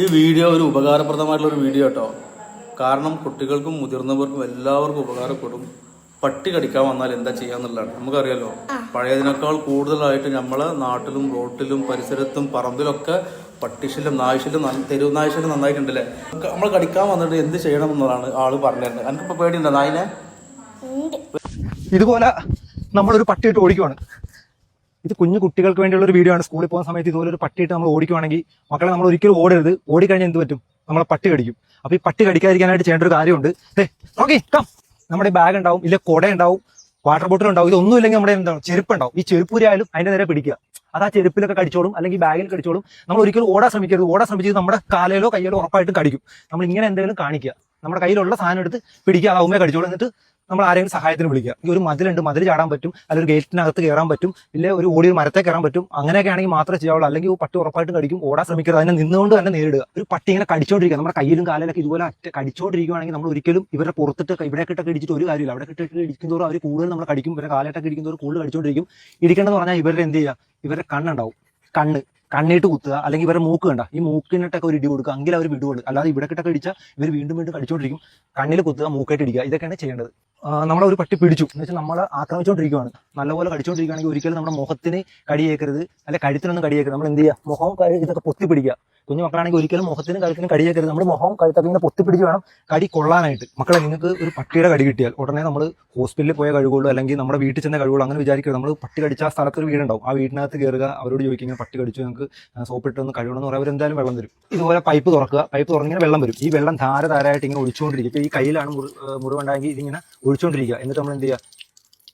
ഈ വീഡിയോ ഒരു ഉപകാരപ്രദമായിട്ടുള്ള ഒരു വീഡിയോ കേട്ടോ. കാരണം കുട്ടികൾക്കും മുതിർന്നവർക്കും എല്ലാവർക്കും ഉപകാരപ്പെടും. പട്ടി കടിക്കാൻ വന്നാൽ എന്താ ചെയ്യാന്നുള്ളതാണ് നമുക്കറിയാലോ പഴയതിനേക്കാൾ കൂടുതലായിട്ട് നമ്മളെ നാട്ടിലും റോട്ടിലും പരിസരത്തും പറമ്പിലൊക്കെ പട്ടിശല്യം നായ്ശല്യം തെരുവ് നായ്ശല്യം നന്നായിട്ടുണ്ടല്ലേ? നമ്മൾ കടിക്കാൻ വന്നിട്ട് എന്ത് ചെയ്യണം എന്നതാണ് ആൾ പറഞ്ഞിരുന്നത്. എനിക്കിപ്പോ പേടിയുണ്ടോ നായിനെ? ഇതുപോലെ നമ്മളൊരു പട്ടിയിട്ട് ഓടിക്കുവാണ്. ഇത് കുഞ്ഞു കുട്ടികൾക്ക് വേണ്ടിയുള്ള ഒരു വീഡിയോ ആണ്. സ്കൂളിൽ പോകുന്ന സമയത്ത് ഇതുപോലെ ഒരു പട്ടിയിട്ട് നമ്മൾ ഓടിക്കുവാണെങ്കിൽ മക്കളെ നമ്മൾ ഒരിക്കലും ഓടരുത്. ഓടിക്കഴിഞ്ഞാൽ എന്ത് പറ്റും? നമ്മളെ പട്ടി കടിക്കും. അപ്പൊ ഈ പട്ടി കടിക്കാതിരിക്കാനായിട്ട് ചെയ്യേണ്ട ഒരു കാര്യമുണ്ട്. ദേ നോക്കി കം നമ്മുടെ ബാഗ് ഉണ്ടാവും ഇല്ല കുട ഉണ്ടാവും വാട്ടർ ബോട്ടിൽ ഉണ്ടാവും. ഇതൊന്നും ഇല്ലെങ്കിൽ നമ്മുടെ എന്താണ് ചെരുപ്പ് ഉണ്ടാവും ഈ ചെരുപ്പൂരായാലും അതിന്റെ നേരെ പിടിക്കുക. അത് ആ ചെരുപ്പിലൊക്കെ കടിച്ചോളും അല്ലെങ്കിൽ ബാഗിൽ കടിച്ചോളും. നമ്മൾ ഒരിക്കലും ഓടാൻ ശ്രമിക്കരുത്. ഓടാൻ ശ്രമിച്ചത് നമ്മുടെ കാലയിലോ കയ്യിലോ ഉറപ്പായിട്ടും കടിക്കും. നമ്മൾ ഇങ്ങനെ എന്തെങ്കിലും കാണിക്കുക. നമ്മുടെ കയ്യിലുള്ള സാധനം എടുത്ത് പിടിക്കുക. അത് ഉമ്മയെ കടിച്ചോളും. എന്നിട്ട് നമ്മൾ ആരെങ്കിലും സഹായത്തിന് വിളിക്കുക. ഈ ഒരു മതിലുണ്ട്. മതിൽ ചാടാൻ പറ്റും. അല്ലെങ്കിൽ ഒരു ഗേറ്റിനകത്ത് കയറാൻ പറ്റും. ഇല്ല ഒരു ഓടി ഒരു മരത്തെ കയറാൻ പറ്റും. അങ്ങനെയൊക്കെ ആണെങ്കിൽ മാത്രമേ ചെയ്യാവുള്ളൂ. അല്ലെങ്കിൽ പട്ടി ഉറപ്പായിട്ട് കടിക്കും. ഓടാൻ ശ്രമിക്കരുത്. അതിനെ നിന്നുകൊണ്ട് തന്നെ നേരിടുക. ഒരു പട്ടി ഇങ്ങനെ കടിച്ചോണ്ടിരിക്കുക. നമ്മുടെ കയ്യിലും കാലിലൊക്കെ ഇതുപോലെ അറ്റ കടിച്ചോണ്ടിരിക്കുകയാണെങ്കിൽ നമ്മൾ ഒരിക്കലും ഇവരെ പുറത്തിട്ട് ഇവിടെ കിട്ടൊക്കെ ഇടിച്ചിട്ട് ഒരു കാര്യമില്ല. അവിടെ കിട്ടിട്ട് ഇടിക്കുന്നതോറും അവർ കൂടുതൽ നമ്മൾ കടിക്കും. ഇവരെ കാലിലൊക്കെ ഇടിക്കുന്നതോറും കൂടുതൽ കടിച്ചോണ്ടിരിക്കും. ഇരിക്കേണ്ടതെന്ന് പറഞ്ഞാൽ ഇവരുടെ എന്ത് ചെയ്യുക? ഇവരുടെ കണ്ണുണ്ടാവും. കണ്ണ്. കണ്ണീട്ട് കുത്തുക. അല്ലെങ്കിൽ ഇവരെ മൂക്ക് കണ്ട. ഈ മൂക്കിനിട്ടൊക്കെ ഒരു ഇടി കൊടുക്കുക. എങ്കിൽ അവർ വിടുകയുള്ളൂ. അല്ലാതെ ഇവിടെ കിട്ടൊക്കെ ഇടിച്ചാൽ ഇവർ വീണ്ടും വീണ്ടും കടിച്ചോണ്ടിരിക്കും. കണ്ണിൽ കുത്തുക മൂക്കായിട്ട് ഇടിക്കുക. ഇതൊക്കെയാണ് ചെയ്യേണ്ടത്. നമ്മളെ ഒരു പട്ടി പിടിച്ചു. എന്ന് വെച്ചാൽ നമ്മളെ ആക്രമിച്ചുകൊണ്ടിരിക്കുകയാണ് നല്ലപോലെ കടിച്ചുകൊണ്ടിരിക്കുകയാണെങ്കിൽ ഒരിക്കലും നമ്മുടെ മുഖത്തിന് കടിയേക്കരുത്. അല്ലെ കഴുത്തിനൊന്നും കടിയേക്കരുത്. നമ്മൾ എന്ത് ചെയ്യുക? മുഖം ഇതൊക്കെ പൊത്തി പിടിക്കുക കുഞ്ഞു മക്കളാണെങ്കിൽ ഒരിക്കലും മുഖത്തിനും കഴുത്തിനും കടി കടിയേക്കരുത്. നമ്മുടെ മുഖവും കഴുത്തൊക്കെ ഇങ്ങനെ പൊത്തി പിടിച്ച് വേണം കടി കൊള്ളാനായിട്ട്. മക്കളെ നിങ്ങൾക്ക് ഒരു പട്ടിയുടെ കടി കിട്ടിയാൽ ഉടനെ നമ്മൾ ഹോസ്പിറ്റലിൽ പോയ കഴിവുള്ളൂ അല്ലെങ്കിൽ നമ്മുടെ വീട്ടിൽ ചെന്ന കഴിവുള്ളൂ അങ്ങനെ വിചാരിക്കുക നമ്മൾ പട്ടി കടിച്ച ആ സ്ഥലത്ത് ഒരു വീടുണ്ടാവും. ആ വീടിനകത്ത് കയറുക അവരോട് ചോദിക്കുക ഇങ്ങനെ പട്ടി കടിച്ചു നിങ്ങൾക്ക് സോപ്പിട്ടൊന്ന് കഴിയണമെന്ന് പറയാൻ അവരെന്തായാലും വെള്ളം തരും. ഇതുപോലെ പൈപ്പ് തുറക്കുക. പൈപ്പ് തുറന്നിങ്ങനെ വെള്ളം വരും. ഈ വെള്ളം ധാര ധാരയായിട്ട് ഇങ്ങനെ ഒഴിച്ചുകൊണ്ടിരിക്കും. ഇപ്പോൾ ഈ കയ്യിലാണ് മുറി മുറിവുണ്ടായെങ്കിൽ ഇതിങ്ങനെ ഒഴിച്ചുകൊണ്ടിരിക്കുക. എന്നിട്ട് നമ്മൾ എന്ത് ചെയ്യുക?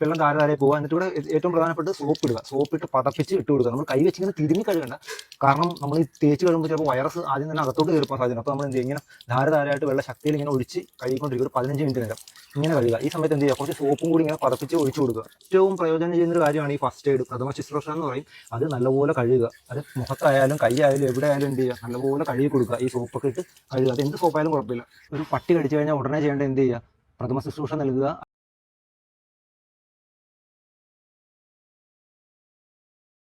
വെള്ളം താഴെ താഴെ പോകുക എന്നിട്ട് ഇവിടെ ഏറ്റവും പ്രധാനപ്പെട്ട സോപ്പ് ഇടുക. സോപ്പ് ഇട്ട് പതപ്പിച്ച് ഇട്ട് കൊടുക്കുക. നമ്മൾ കൈ വെച്ചിങ്ങനെ തിരിഞ്ഞ് കഴുകണ്ട. കാരണം നമ്മൾ ഈ തേച്ച് കഴുകുമ്പോൾ ചിലപ്പോൾ വൈറസ് ആദ്യം തന്നെ അകത്തോട്ട് കയറിപ്പോൾ സാധ്യത അപ്പോൾ നമ്മൾ എന്ത് ഇങ്ങനെ ധാരെ ധാരയായിട്ട് വെള്ള ശക്തിയിൽ ഇങ്ങനെ ഒഴിച്ച് കഴുകിക്കൊണ്ടിരിക്കുക ഒരു പതിനഞ്ച് മിനിറ്റ് നേരം ഇങ്ങനെ കഴുകുക. ഈ സമയത്ത് എന്ത് ചെയ്യുക? കുറച്ച് സോപ്പും കൂടി ഇങ്ങനെ പതപ്പിച്ച് ഒഴിച്ചു കൊടുക്കുക. ഏറ്റവും പ്രയോജനം ചെയ്യുന്ന ഒരു കാര്യമാണ് ഈ ഫസ്റ്റ് എയ്ഡ് പ്രഥമ ശുശ്രൂഷ എന്ന് പറയും. അത് നല്ലപോലെ കഴുകുക. അത് മുഖത്തായാലും കൈ ആയാലും എവിടെ ആയാലും എന്ത് ചെയ്യുക? നല്ലപോലെ കഴുകി കൊടുക്കുക. ഈ സോപ്പൊക്കെ ഇട്ട് കഴുകുക. അത് എന്ത് സോപ്പായാലും കുഴപ്പമില്ല. ഒരു പട്ടി കടിച്ചു കഴിഞ്ഞാൽ ഉടനെ ചെയ്യേണ്ടത് എന്ത് ചെയ്യുക? പ്രഥമ ശുശ്രൂഷ നൽകുക.